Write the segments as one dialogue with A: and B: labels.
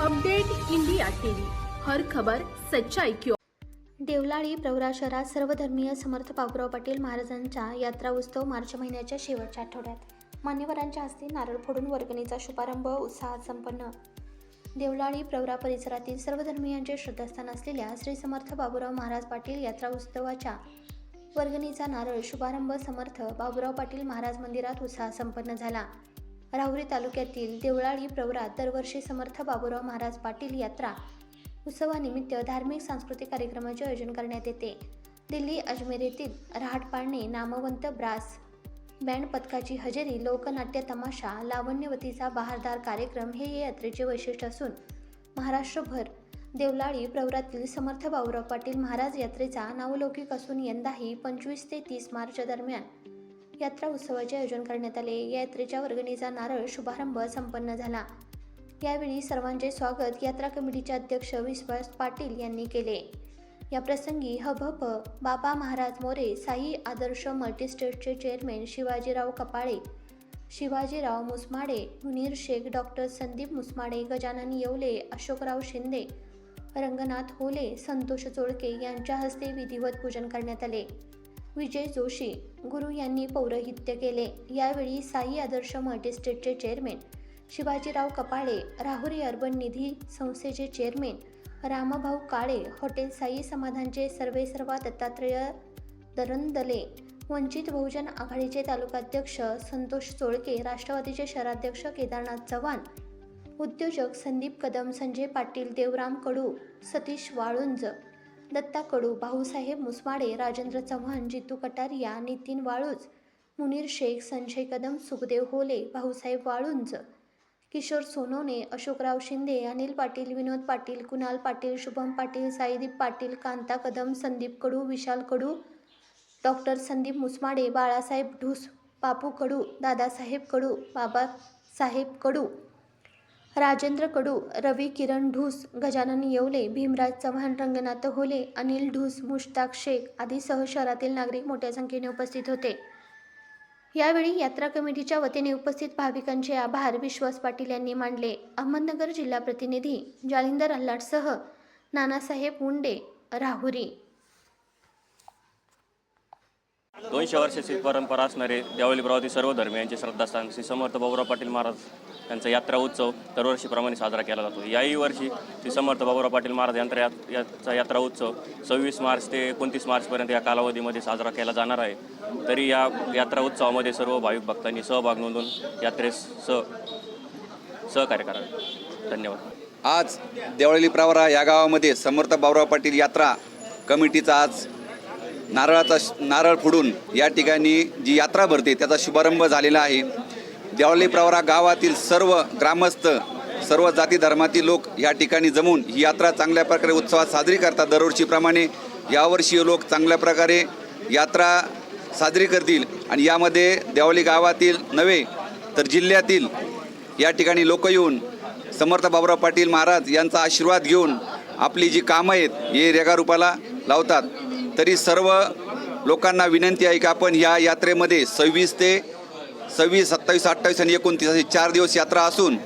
A: Update India TV. हर खबर सच्चाई क्यों
B: देवलाळी प्रवरा शहरात सर्वधर्मीय समर्थ बाबुराव पाटील महाराजांचा यात्रा उत्सव मार्च महिन्याच्या शेवटच्या आठवड्यात. मान्यवरांच्या हस्ते नारळ फोडून वर्गणीचा शुभारंभ उत्साहात संपन्न. देवलाळी प्रवरा परिसरातील सर्वधर्मीयांचे श्रद्धास्थान असलेल्या श्री समर्थ बाबुराव महाराज पाटील यात्रा उत्सवाच्या वर्गणीचा नारळ शुभारंभ समर्थ बाबुराव पाटील महाराज मंदिरात उत्साह संपन्न झाला. राहुरी तालुक्यातील देवळाळी प्रवरात दरवर्षी समर्थ बाबुराव महाराज पाटील यात्रा उत्सवानिमित्त धार्मिक सांस्कृतिक कार्यक्रमाचे आयोजन करण्यात येते. दिल्ली अजमेर येथील रहाटपाळणे नामवंत ब्रास बँड पथकाची हजेरी लोकनाट्य तमाशा लावण्यवतीचा बहारदार कार्यक्रम हे या यात्रेचे वैशिष्ट्य असून महाराष्ट्रभर देवलाळी प्रवरातील समर्थ बाबुराव पाटील महाराज यात्रेचा नावलौकिक असून यंदाही पंचवीस ते तीस मार्च दरम्यान यात्रा उत्सवाचे आयोजन करण्यात आले. या यात्रेच्या वर्गणीचा नारळ शुभारंभ संपन्न झाला. यावेळी सर्वांचे स्वागत यात्रा कमिटीचे अध्यक्ष विश्वास पाटील यांनी केले. या प्रसंगी हभप बाबा महाराज मोरे साई आदर्श मल्टीस्टेटचे चेअरमॅन शिवाजीराव कपाळे शिवाजीराव मुसमाडे मुनीर शेख डॉक्टर संदीप मुसमाडे गजानन येवले अशोकराव शिंदे रंगनाथ होले संतोष चोळके यांच्या हस्ते विधिवत पूजन करण्यात आले. विजय जोशी गुरु यांनी पौरोहित्य केले. यावेळी साई आदर्श मल्टीस्टेटचे चेअरमॅन शिवाजीराव कपाळे राहुरी अर्बन निधी संस्थेचे चेअरमॅन रामभाऊ काळे हॉटेल साई समाधानचे सर्वेसर्वा दत्तात्रेय दरंदले वंचित बहुजन आघाडीचे तालुकाध्यक्ष संतोष चोळके राष्ट्रवादीचे शहराध्यक्ष केदारनाथ चव्हाण उद्योजक संदीप कदम संजय पाटील देवराम कडू सतीश वाळुंज दत्ता कडू भाऊसाहेब मुसमाडे राजेंद्र चव्हाण जितू कटारिया नितीन वाळूज मुनीर शेख संजय कदम सुखदेव होले भाऊसाहेब वाळुंज किशोर सोनवणे अशोकराव शिंदे अनिल पाटील विनोद पाटील कुणाल पाटील शुभम पाटील साईदीप पाटील कांता कदम संदीप कडू विशाल कडू डॉक्टर संदीप मुसमाडे बाळासाहेब ढूस बापू कडू दादासाहेब कडू बाबासाहेब कडू राजेंद्र कडू रवी किरण ढूस गजानन येवले भीमराज चव्हाण रंगनाथ होले अनिल ढूस मुश्ताक शेख आदीसह शहरातील नागरिक मोठ्या संख्येने उपस्थित होते. यावेळी यात्रा कमिटीच्या वतीने उपस्थित भाविकांचे आभार विश्वास पाटील यांनी मांडले. अहमदनगर जिल्हा प्रतिनिधी जालिंदर अल्लाटसह नानासाहेब मुंडे राहुरी.
C: दोनशे वर्षाची परंपरा असणारे देवळी प्रवाती सर्व धर्मियांचे श्रद्धास्थान श्री समर्थ बाबुराव पाटील महाराज त्यांचा यात्रा उत्सव दरवर्षीप्रमाणे साजरा केला जातो. याही वर्षी श्री समर्थ बाबुराव पाटील महाराज यांचा यात- याचा यात्रा उत्सव सव्वीस मार्च ते एकोणतीस मार्चपर्यंत या कालावधीमध्ये साजरा केला जाणार आहे. तरी या यात्रा उत्सवामध्ये सर्व भाविक भक्तांनी सहभाग नोंदवून यात्रेस सह सहकार्य करावे. धन्यवाद.
D: आज देवळली प्रवरा या गावामध्ये समर्थ बाबुराव पाटील यात्रा कमिटीचा आज नारळाचा श- नारळ फोडून या ठिकाणी जी यात्रा भरते त्याचा शुभारंभ झालेला आहे. देवाली प्रवरा गावातील सर्व ग्रामस्थ सर्व जाती धर्मातील लोक या ठिकाणी जमून ही यात्रा चांगल्या प्रकारे उत्सवात साजरी करतात. दरवर्षीप्रमाणे यावर्षी लोक चांगल्या प्रकारे यात्रा साजरी करतील. आणि यामध्ये देवळी गावातील नव्हे तर जिल्ह्यातील या ठिकाणी लोक येऊन समर्थ बाबुराव पाटील महाराज यांचा आशीर्वाद घेऊन आपली जी कामं आहेत हे रेगारूपाला लावतात. तरी सर्व लोकांना विनंती आहे की आपण या यात्रेमध्ये सव्वीस ते सव्वीस सत्तावीस अठ्ठावीस आणि एकोणतीस असे चार दिवस यात्रा असून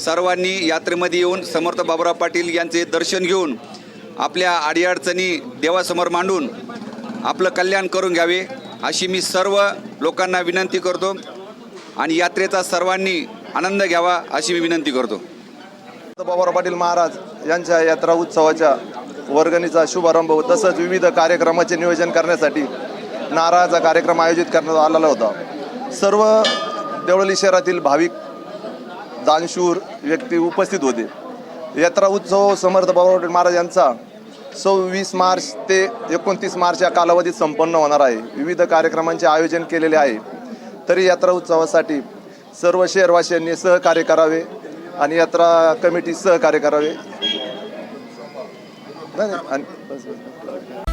D: सर्वांनी यात्रेमध्ये येऊन समर्थ बाबुराव पाटील यांचे दर्शन घेऊन आपल्या अडीअडचणी देवासमोर मांडून आपलं कल्याण करून घ्यावे अशी मी सर्व लोकांना विनंती करतो आणि यात्रेचा सर्वांनी आनंद घ्यावा अशी मी विनंती करतो.
E: बाबाराव पाटील महाराज यांच्या यात्रा उत्सवाच्या वर्गणीचा शुभारंभ तसंच विविध कार्यक्रमाचे नियोजन करण्यासाठी नारळाचा कार्यक्रम आयोजित करण्यात आलेला होता. सर्व देवळली शहरातील भाविक दानशूर व्यक्ती उपस्थित होते. यात्रा उत्सव समर्थ बाबा महाराज यांचा सव्वीस मार्च ते एकोणतीस मार्च या कालावधीत संपन्न होणार आहे. विविध कार्यक्रमांचे आयोजन केलेले आहे. तरी यात्रा उत्सवासाठी सर्व शहरवासियांनी सहकार्य करावे आणि यात्रा कमिटी सहकार्य करावे. आणि-